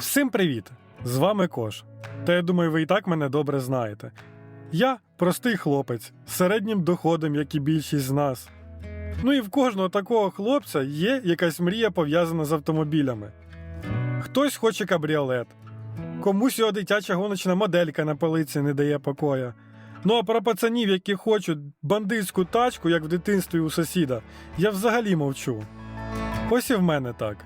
Всім привіт! З вами Кош. Та я думаю, ви і так мене добре знаєте. Я простий хлопець з середнім доходом, як і більшість з нас. Ну і в кожного такого хлопця є якась мрія пов'язана з автомобілями. Хтось хоче кабріолет, комусь його дитяча гоночна моделька на полиці не дає покоя. Ну а про пацанів, які хочуть бандитську тачку, як в дитинстві у сусіда, я взагалі мовчу. Ось і в мене так.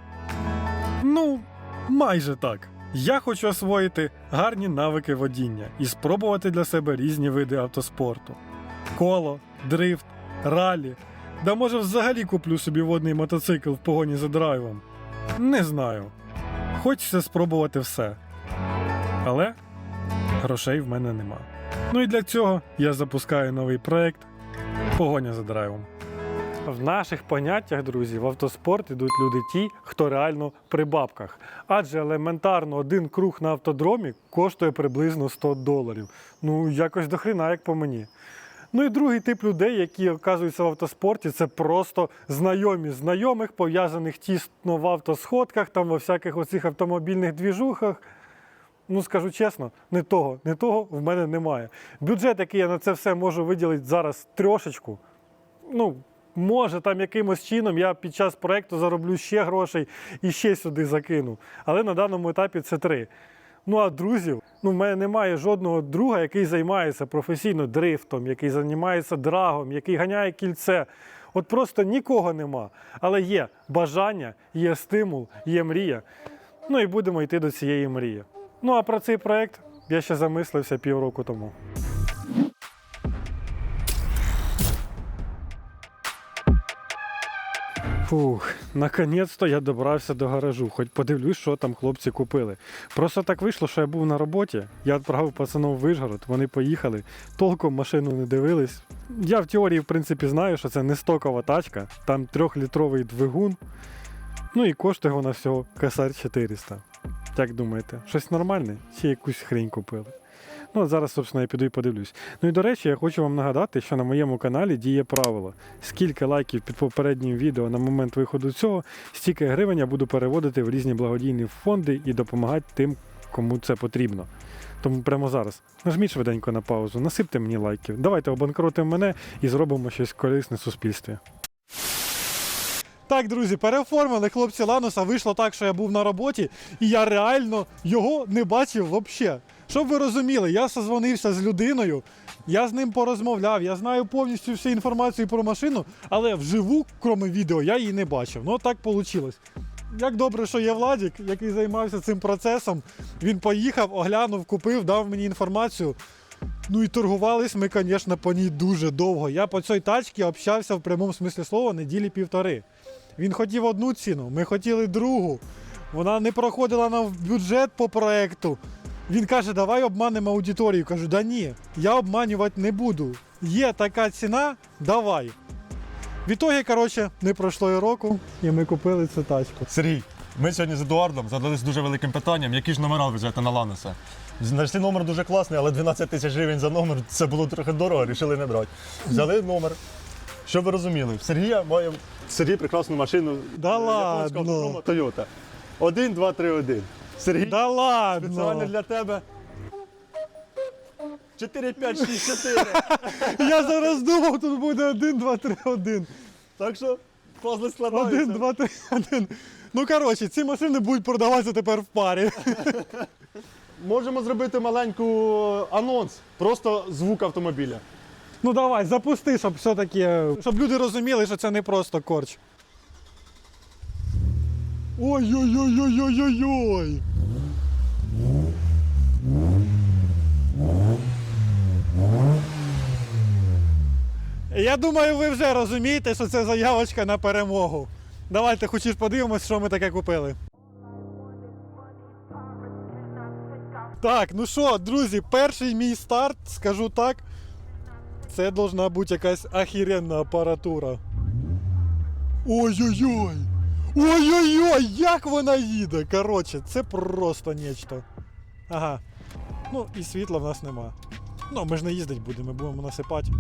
Ну, майже так. Я хочу освоїти гарні навики водіння і спробувати для себе різні види автоспорту: коло, дрифт, ралі. Да може взагалі куплю собі водний мотоцикл в погоні за драйвом. Не знаю. Хочеться спробувати все. Але грошей в мене нема. Ну і для цього я запускаю новий проект Погоня за драйвом. В наших поняттях, друзі, в автоспорт ідуть люди ті, хто реально при бабках. Адже елементарно один круг на автодромі коштує приблизно 100 доларів. Ну, якось дохрена, як по мені. Ну і другий тип людей, які оказуються в автоспорті, це просто знайомі знайомих, пов'язаних тісно в автосходках, там во всяких оцих автомобільних двіжухах. Ну, скажу чесно, не того, не того в мене немає. Бюджет, який я на це все можу виділити зараз трошечку, ну, може, там якимось чином я під час проєкту зароблю ще грошей і ще сюди закину. Але на даному етапі це три. Ну а друзів, ну в мене немає жодного друга, який займається професійно дрифтом, який займається драгом, який ганяє кільце. От просто нікого нема. Але є бажання, є стимул, є мрія. Ну і будемо йти до цієї мрії. Ну а про цей проект я ще замислився півроку тому. Фух, наконець-то я добрався до гаражу, хоч подивлюсь, що там хлопці купили. Просто так вийшло, що я був на роботі. Я відправив пацанов в Вишгород, вони поїхали, толком машину не дивились. Я в теорії, в принципі, знаю, що це не стокова тачка, там трьохлітровий двигун. Ну і коштує вона всього косарь 400. Як думаєте, щось нормальне чи якусь хрень купили? Ну, зараз, собственно, я піду і подивлюсь. Ну і до речі, я хочу вам нагадати, що на моєму каналі діє правило. Скільки лайків під попереднім відео на момент виходу цього, стільки гривень я буду переводити в різні благодійні фонди і допомагати тим, кому це потрібно. Тому прямо зараз нажміть швиденько на паузу, насипте мені лайків. Давайте обанкротимо мене і зробимо щось корисне в суспільстві. Так, друзі, переоформили хлопці Лануса. Вийшло так, що я був на роботі, і я реально його не бачив взагалі. Щоб ви розуміли, я созвонився з людиною, я з ним порозмовляв, я знаю повністю всю інформацію про машину, але вживу, крім відео, я її не бачив. Ну так вийшло. Як добре, що є Владік, який займався цим процесом. Він поїхав, оглянув, купив, дав мені інформацію. Ну і торгувались ми, звісно, по ній дуже довго. Я по цій тачці общався в прямому смислі слова неділі півтори. Він хотів одну ціну, ми хотіли другу. Вона не проходила нам бюджет по проекту. Він каже, давай обманемо аудиторію. Кажу, да ні, я обманювати не буду. Є така ціна, давай. В ітогі, коротше, не пройшло і року, і ми купили цю тачку. Сергій, ми сьогодні з Едуардом задались дуже великим питанням, які ж номера везете на Лануса. Знайшли номер дуже класний, але 12 тисяч гривень за номер це було трохи дорого, вирішили не брати. Взяли номер. Щоб ви розуміли, в Сергія має Сергій прекрасну машину Да японського ладно. Toyota. 1, 2, 3, 1. Сергій, Да ладно! спеціально для тебе. 4, 5, 6, 4. Я зараз думав, тут буде 1, 2, 3, 1. Так що пазли складаються. 1, 2, 3, 1. Ну, коротше, ці машини будуть продаватися тепер в парі. Можемо зробити маленьку анонс, просто звук автомобіля. Ну давай, запусти, щоб все-таки. Щоб люди розуміли, що це не просто корч. Ой-ой-ой-ой-ой-ой-ой! Я думаю, ви вже розумієте, що це заявочка на перемогу. Давайте хоч подивимось, що ми таке купили. Так, ну що, друзі, перший мій старт, скажу так. Це должна бути якась ахіренна апаратура. Ой-ой-ой! Ой-ой-ой! Як вона їде! Коротше, це просто нечто. Ага. Ну, і світла в нас нема. Ну, ми ж не їздить будемо, ми будемо насипати.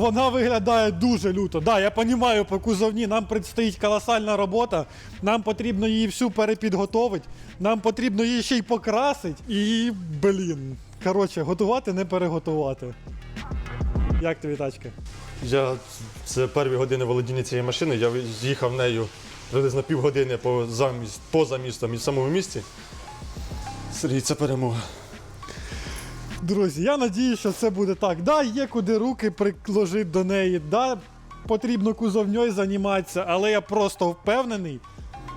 Вона виглядає дуже люто. Да, я розумію, по кузовні нам предстоїть колосальна робота. Нам потрібно її всю перепідготовити, нам потрібно її ще й покрасити. І, блін, коротше, готувати не переготувати. Як тобі тачка? Я це перві години володіння цієї машини. Я їхав нею приблизно півгодини по поза містом і в самому місті. Сергій, це перемога. Друзі, я надію, що це буде так. Да, є куди руки приложити до неї, да, потрібно кузовньою займатися, але я просто впевнений,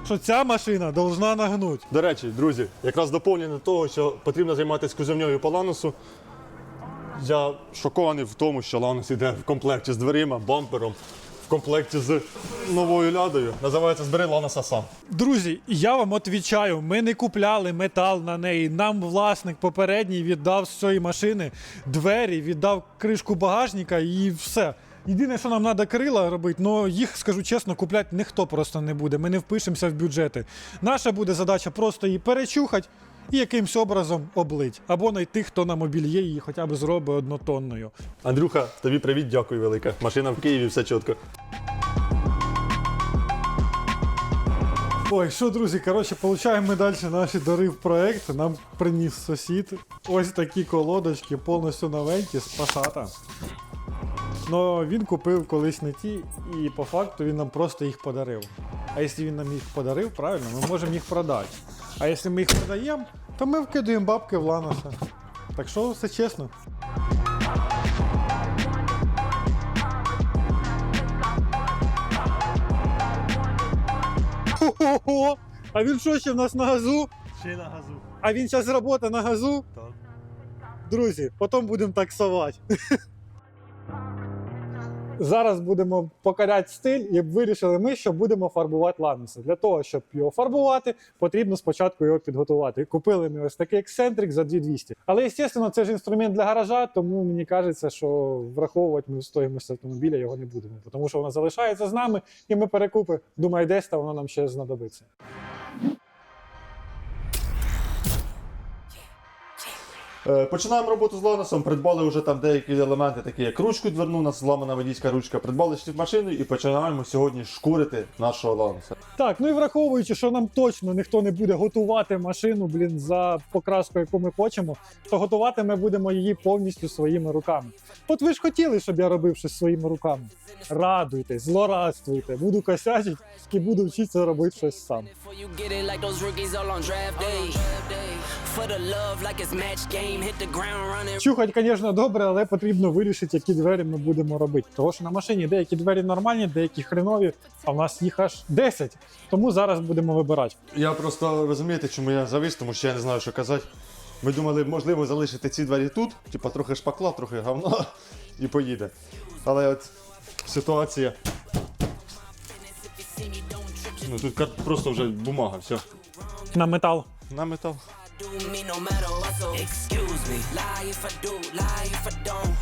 що ця машина должна нагнути. До речі, друзі, якраз доповнення того, що потрібно займатися кузовньою по ланусу. Я шокований в тому, що ланус іде в комплекті з дверима, бампером, в комплекті з новою лядою. Називається Збери лануса сам. Друзі, я вам відповідаю, ми не купляли метал на неї. Нам власник попередній віддав з цієї машини двері, віддав кришку багажника і все. Єдине, що нам треба крила робити, але їх, скажу чесно, купляти ніхто просто не буде. Ми не впишемося в бюджети. Наша буде задача просто її перечухати і якимсь образом облить. Або знайти, хто на мобільє її хоча б зробить однотонною. Андрюха, тобі привіт, дякую велике. Машина в Києві, все чітко. Ой, що, друзі, коротше, получаємо ми далі наші дари в проект. Нам приніс сусід. Ось такі колодочки, повністю новенькі з Пасата. Но він купив колись не ті, і по факту він нам просто їх подарив. А якщо він нам їх подарив, правильно, ми можемо їх продати. А якщо ми їх продаємо, то ми вкидаємо бабки в ланоса. Так що все чесно. Хо-хо-хо! А він що ще в нас на газу? Ще на газу. А він зараз робота на газу? Так. Друзі, потім будемо таксувати. Зараз будемо покоряти стиль і вирішили ми, що будемо фарбувати лануси. Для того, щоб його фарбувати, потрібно спочатку його підготувати. Купили ми ось такий ексцентрик за 2200. Але, звісно, це ж інструмент для гаража, тому мені кажеться, що враховувати ми стоїмость автомобіля його не будемо. Тому що воно залишається з нами, і ми перекупи. Думаю, десь та воно нам ще знадобиться. Починаємо роботу з ланусом. Придбали вже там деякі елементи, такі як ручку дверну, у нас зламана водійська ручка. Придбали машину і починаємо сьогодні шкурити нашого лануса. Так, ну і враховуючи, що нам точно ніхто не буде готувати машину, блін, за покраску, яку ми хочемо, то готувати ми будемо її повністю своїми руками. От ви ж хотіли, щоб я робив щось своїми руками. Радуйтесь, злорадствуйте, буду косячить і буду вчитися робити щось сам. For the love like it's match game, Чухать, звісно, добре, але потрібно вирішити, які двері ми будемо робити. Тому що на машині деякі двері нормальні, деякі хренові, а в нас їх аж 10. Тому зараз будемо вибирати. Я просто розумієте, чому я завис, тому що я не знаю, що казати. Ми думали, можливо, залишити ці двері тут, типа трохи шпакла, трохи говна і поїде. Але от ситуація. Ну тут просто вже бумага, все. На метал. На метал. Do me no matter what, so excuse me. Lie if I do, lie if I don't.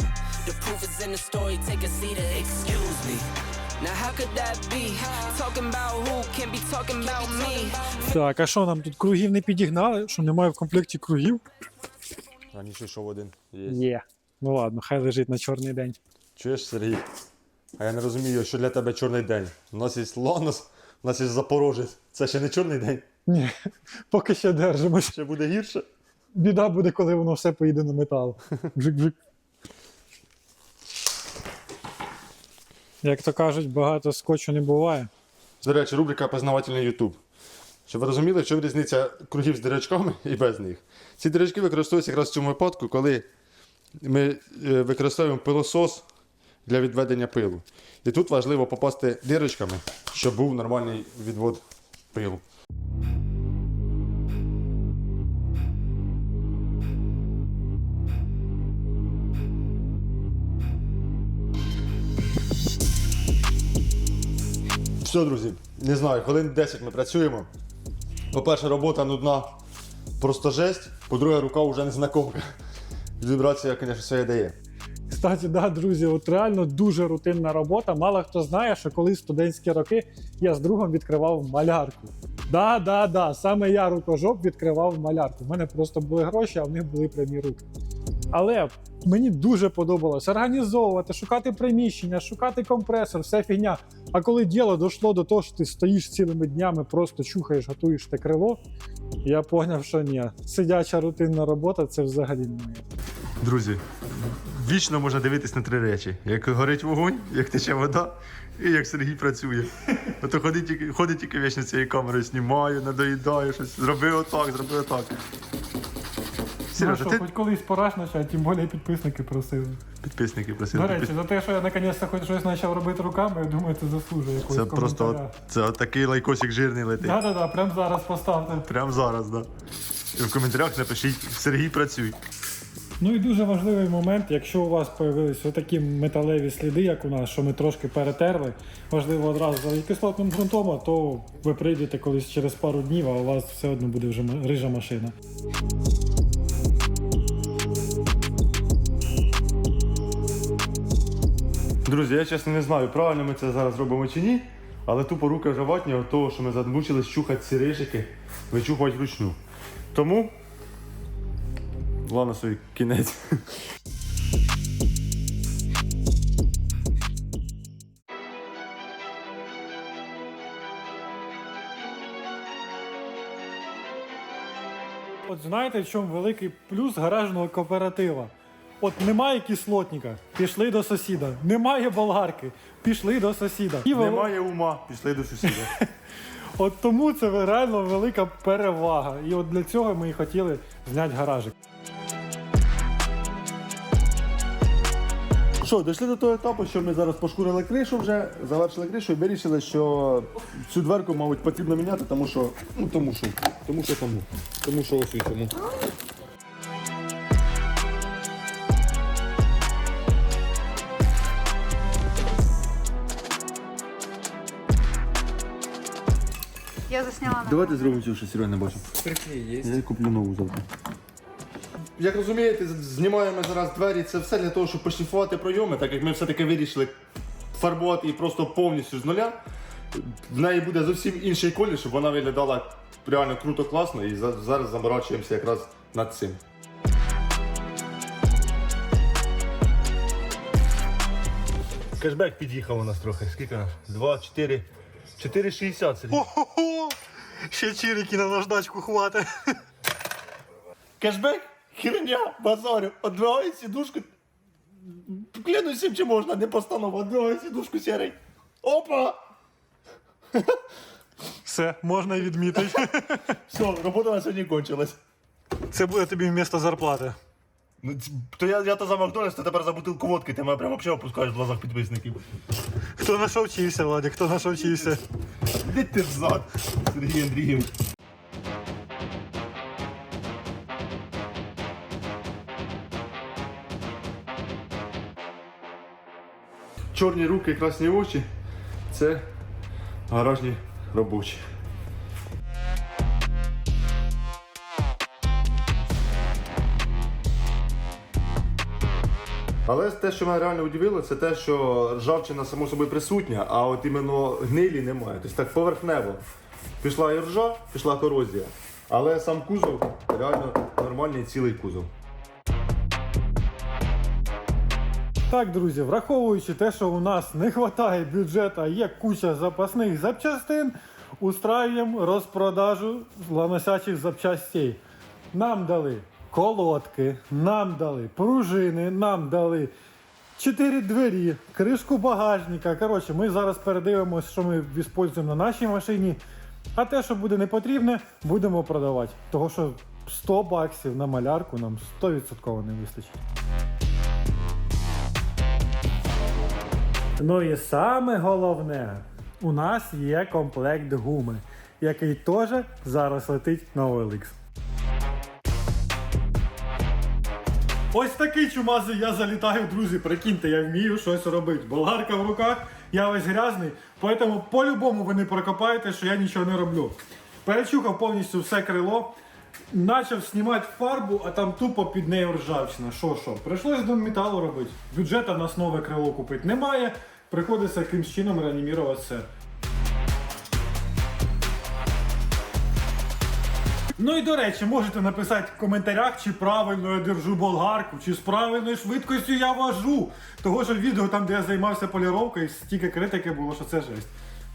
The proof is in the story, take a seat and excuse me. Now how could that be? Talking about who can't be talking about me. Так, а що нам тут кругів не підігнали? Що немає в комплекті кругів? А ніщо йшов один. Є. Є. Ну ладно, хай лежить на чорний день. Чуєш, Сергій? А я не розумію, що для тебе чорний день. У нас є Ланос, у нас є Запорожець. Це ще не чорний день. Ні, поки ще держимось. Ще буде гірше. Біда буде, коли воно все поїде на метал. Бжик-бжик. Як то кажуть, багато скотчу не буває. До речі, рубрика Познавательний Ютуб. Щоб ви розуміли, що різниця кругів з дирячками і без них. Ці дирячки використовуються якраз в цьому випадку, коли ми е, використовуємо пилосос для відведення пилу. І тут важливо попасти дирочками, щоб був нормальний відвод пилу. Все, друзі, не знаю, хвилин 10 ми працюємо. По-перше, робота нудна, просто жесть. По-друге, рука вже не знакомка. Вібрація, звісно, своє дає. Кстати, да, друзі, от реально дуже рутинна робота. Мало хто знає, що коли студентські роки я з другом відкривав малярку. Да, да, да, саме я рукожоп відкривав малярку. У мене просто були гроші, а в них були прямі руки. Але мені дуже подобалось організовувати, шукати приміщення, шукати компресор, вся фігня. А коли діло дійшло до того, що ти стоїш цілими днями, просто чухаєш, готуєш те крило, я зрозумів, що ні. Сидяча рутинна робота це взагалі не моє. Друзі, вічно можна дивитись на три речі: як горить вогонь, як тече вода, і як Сергій працює. Ото ходить тільки, ходить тільки вічно цією камерою, знімає, надоїдає щось. Зроби отак, зроби отак. Сережа, ну, ти хоч колись пора ж почати, тим більше підписники просили. підписники просили. До речі, за те, що я наконець-то хоч щось почав робити руками, я думаю, це заслужує якогось Це просто от, це от такий лайкосик жирний летить. Да-да-да, прямо зараз поставте. Прямо зараз, да. І в коментарях напишіть Сергій працюй. Ну і дуже важливий момент, якщо у вас з'явилися отакі металеві сліди, як у нас, що ми трошки перетерли, важливо одразу за кислотним ґрунтом, а то ви прийдете колись через пару днів, а у вас все одно буде вже рижа машина. Друзі, я чесно не знаю, правильно ми це зараз робимо чи ні, але тупо руки вже ватні того, що ми замучились чухати ці рижики, вичухувати вручну. Тому. Ланосовий кінець. От знаєте, в чому великий плюс гаражного кооператива? От немає кислотника, пішли до сусіда. Немає болгарки, пішли до сусіда. І ви- Немає ума, пішли до сусіда. От тому це реально велика перевага. І от для цього ми і хотіли зняти гаражик. Що, дійшли до того етапу, що ми зараз пошкурили кришу вже, завершили кришу і вирішили, що цю дверку, мабуть, потрібно міняти, тому що. Ну тому що. Тому що тому. Тому що ось і тому. Я засняла Давайте зробимо цього, що Серега не бачив. Я куплю нову завтра. Як розумієте, знімаємо зараз двері, це все для того, щоб пошліфувати пройоми, так як ми все-таки вирішили фарбувати її просто повністю з нуля. В неї буде зовсім інший колір, щоб вона виглядала реально круто, класно, і зараз заморачуємося якраз над цим. Кешбек під'їхав у нас трохи. Скільки? 2, 4, 4,60 Сергій. Ого! Ще чирики на наждачку хватить. Кешбек? Херня, базарю, одвигай сідушку. Клянусь, чи можна, не постанова, одвигай сідушку сірий. Опа! Все, можна і відмітити. Все, робота на сьогодні кончилась. Це буде тобі вмісто зарплати. Ну, то я, я то за Макдональдс, то тепер за бутилку водки, ти мене прямо взагалі опускаєш в глазах підписників. Хто на що вчився, Владик, хто на що вчився? Іди ти взад, Сергій Андрійович. Чорні руки, красні очі це гаражні робочі. Але те, що мене реально удивило, це те, що ржавчина само собою присутня, а от іменно гнилі немає. Тобто так поверхнево. Пішла і ржа, пішла корозія. Але сам кузов реально нормальний цілий кузов. Так, друзі, враховуючи те, що у нас не вистачає бюджету, а є куча запасних запчастин, устраюємо розпродажу ланосячих запчастей. Нам дали колодки, нам дали пружини, нам дали чотири двері, кришку багажника. Коротше, ми зараз передивимося, що ми використовуємо на нашій машині. А те, що буде не потрібне, будемо продавати. Того що 100 баксів на малярку нам 100% не вистачить. Ну і саме головне, у нас є комплект гуми, який теж зараз летить на OLX. Ось такий чумазий я залітаю, друзі. Прикиньте, я вмію щось робити. Болгарка в руках, я весь грязний, тому по-любому ви не прокопаєте, що я нічого не роблю. Перечухав повністю все крило, почав знімати фарбу, а там тупо під нею ржавчина. Що що? Прийшлось до металу робити. Бюджета на нове крило купити немає. Приходиться якимсь чином реанімувати все. Ну і до речі, можете написати в коментарях, чи правильно я держу болгарку, чи з правильною швидкістю я вожу. Того що відео там, де я займався поліровкою, стільки критики було, що це жесть.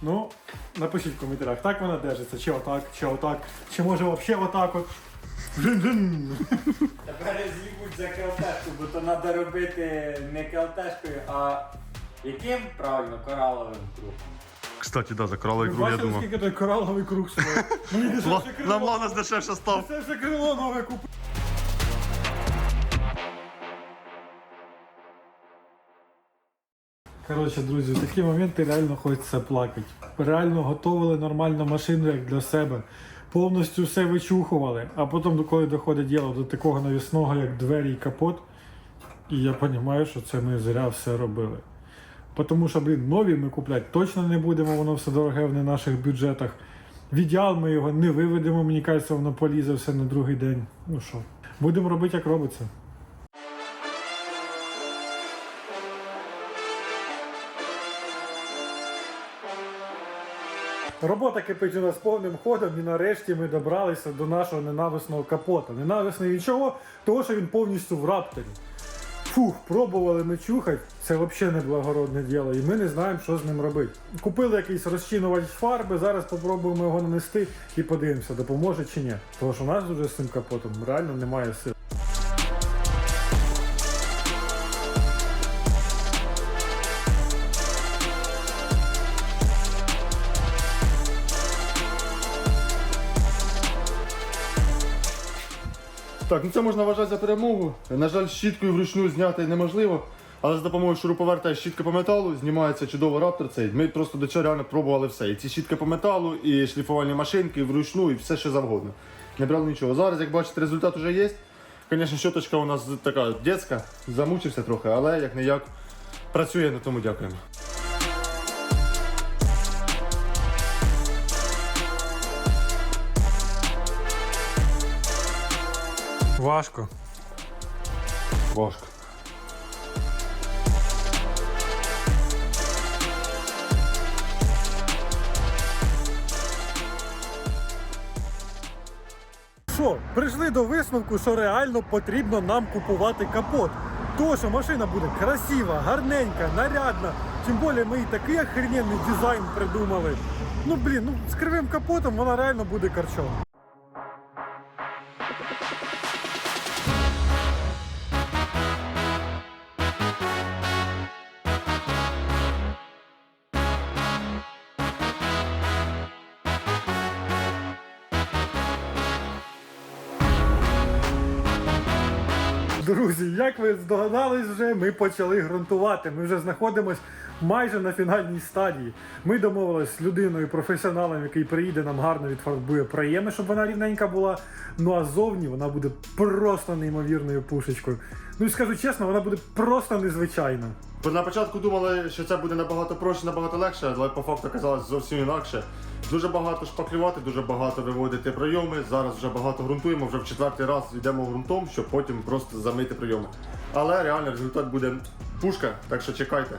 Ну, напишіть в коментарях, так вона держиться, чи отак, чи отак, чи може взагалі отак от. Жин-жин. Тепер з'їбуть за келтешку, бо то треба робити не келтешкою, а яким правильно кораловим кругом. Кстати, да, за кралий круг, я думав. скільки той кораловий круг стоїть? Мені дешевше крило. Нам Ланос дешевше став. Це вже крило нове купив. Коротше, друзі, в такі моменти реально хочеться плакати. Реально готували нормальну машину як для себе. Повністю все вичухували, а потім, коли доходить діло до такого навісного, як двері і капот, і я розумію, що це ми зря все робили. Тому що, блін, нові ми купляти точно не будемо, воно все дороге в наших бюджетах. В ідеал ми його не виведемо, мені кажеться, воно полізе все на другий день. Ну що, будемо робити, як робиться. Робота кипить у нас повним ходом, і нарешті ми добралися до нашого ненависного капота. Ненависний від чого? Того, що він повністю в рапторі. Фух, пробували ми чухати, це взагалі не благородне діло, і ми не знаємо, що з ним робити. Купили якийсь розчинувач фарби, зараз спробуємо його нанести і подивимося, допоможе чи ні. Тому що у нас вже з цим капотом реально немає сил. Так, ну це можна вважати за перемогу. На жаль, щіткою вручну зняти неможливо. Але за допомогою шуруповерта і щітки по металу знімається чудово раптор цей. Ми просто до цього реально пробували все. І ці щітки по металу, і шліфувальні машинки, і вручну, і все що завгодно. Не брали нічого. Зараз, як бачите, результат вже є. Звісно, щоточка у нас така дітська, замучився трохи, але як не як працює, на тому дякуємо. Важко. Важко. Що, прийшли до висновку, що реально потрібно нам купувати капот. То, що машина буде красива, гарненька, нарядна. Тим більше ми і такий охрененний дизайн придумали. Ну блін, ну з кривим капотом вона реально буде карчом. Друзі, як ви здогадались вже, ми почали ґрунтувати. Ми вже знаходимось майже на фінальній стадії. Ми домовились з людиною, професіоналом, який приїде, нам гарно відфарбує проєми, щоб вона рівненька була. Ну а зовні вона буде просто неймовірною пушечкою. Ну і скажу чесно, вона буде просто незвичайна. Бо на початку думали, що це буде набагато проще, набагато легше, але по факту казалось зовсім інакше. Дуже багато шпаклювати, дуже багато виводити прийоми. Зараз вже багато ґрунтуємо, вже в четвертий раз йдемо ґрунтом, щоб потім просто замити прийоми. Але реально результат буде пушка, так що чекайте.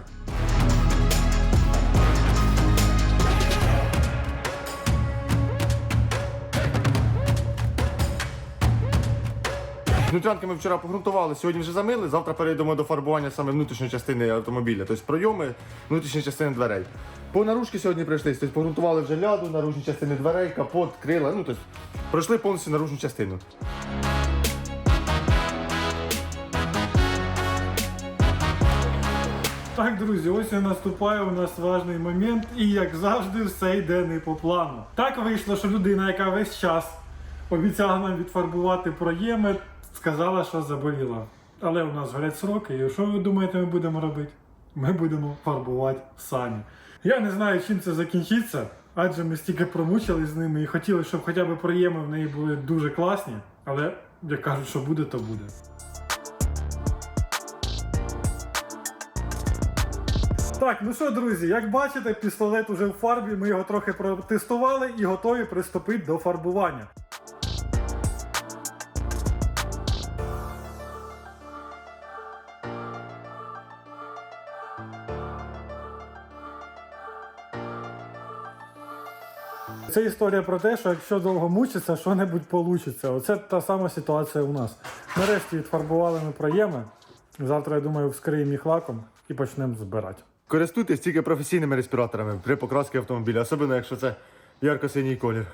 Внутрянки ми вчора погрунтували, сьогодні вже замили. Завтра перейдемо до фарбування саме внутрішньої частини автомобіля, тобто пройоми, внутрішні частини дверей. По наружки сьогодні прийшли, тобто погрунтували вже ляду, наружні частини дверей, капот, крила. Ну тобто пройшли повністю наружну частину. Так, друзі, ось і наступає у нас важний момент, і як завжди, все йде не по плану. Так вийшло, що людина, яка весь час обіцяла нам відфарбувати проєми, сказала, що заболіла. Але у нас горять сроки, і що ви думаєте, ми будемо робити? Ми будемо фарбувати самі. Я не знаю, чим це закінчиться, адже ми стільки промучились з ними і хотіли, щоб хоча б проєми в неї були дуже класні, але як кажуть, що буде, то буде. Так, ну що, друзі, як бачите, пістолет уже в фарбі, ми його трохи протестували і готові приступити до фарбування. Оце історія про те, що якщо довго мучиться, що-небудь вийде. Оце та сама ситуація у нас. Нарешті відфарбували ми проєми. Завтра, я думаю, вскриємо їх лаком і почнемо збирати. Користуйтесь тільки професійними респіраторами при покрасці автомобіля, особливо якщо це ярко-синій колір.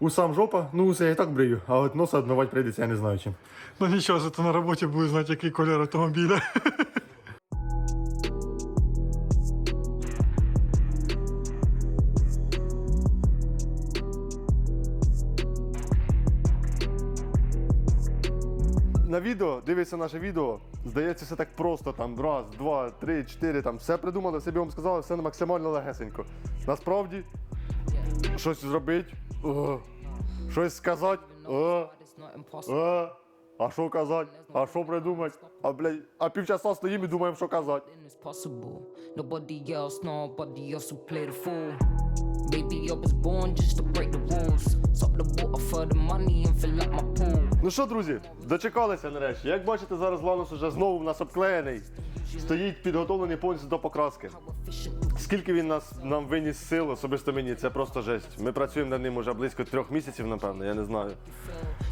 Усам жопа, ну усе я і так брию, а от носа обмивати прийдеться, я не знаю чим. Ну нічого, зато на роботі буде знати, який колір автомобіля. Відео, дивиться наше відео, здається, все так просто, там раз, два, три, чотири, там все придумали, все вам сказали, все максимально легесенько. Насправді, щось зробити, щось сказати, о, а що казати, а що придумати, а блядь, а півчаса стоїмо і думаємо, що казати. Ну що, друзі, дочекалися нарешті. Як бачите, зараз Ланус уже знову в нас обклеєний. Стоїть підготовлений повністю до покраски. Скільки він нас нам виніс сил, особисто мені, це просто жесть. Ми працюємо над ним уже близько трьох місяців, напевно, я не знаю.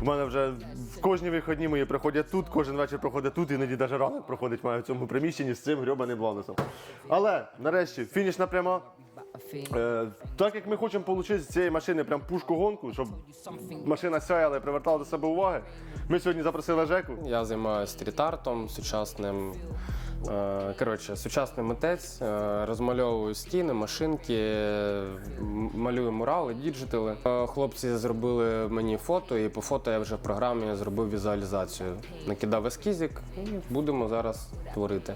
У мене вже в кожні вихідні мої приходять тут, кожен вечір проходить тут, іноді навіть ранок проходить маю в цьому приміщенні з цим грьобаним Ланусом. Але нарешті фінішна пряма. Е, так як ми хочемо отримати з цієї машини прям пушку-гонку, щоб машина сяяла і привертала до себе уваги, ми сьогодні запросили Жеку. Я займаюся стріт-артом сучасним. Е, Коротше, сучасний митець, е, розмальовую стіни, машинки, малюю мурали, діджитали. Е, Хлопці зробили мені фото, і по фото я вже в програмі зробив візуалізацію. Накидав ескізик і будемо зараз творити.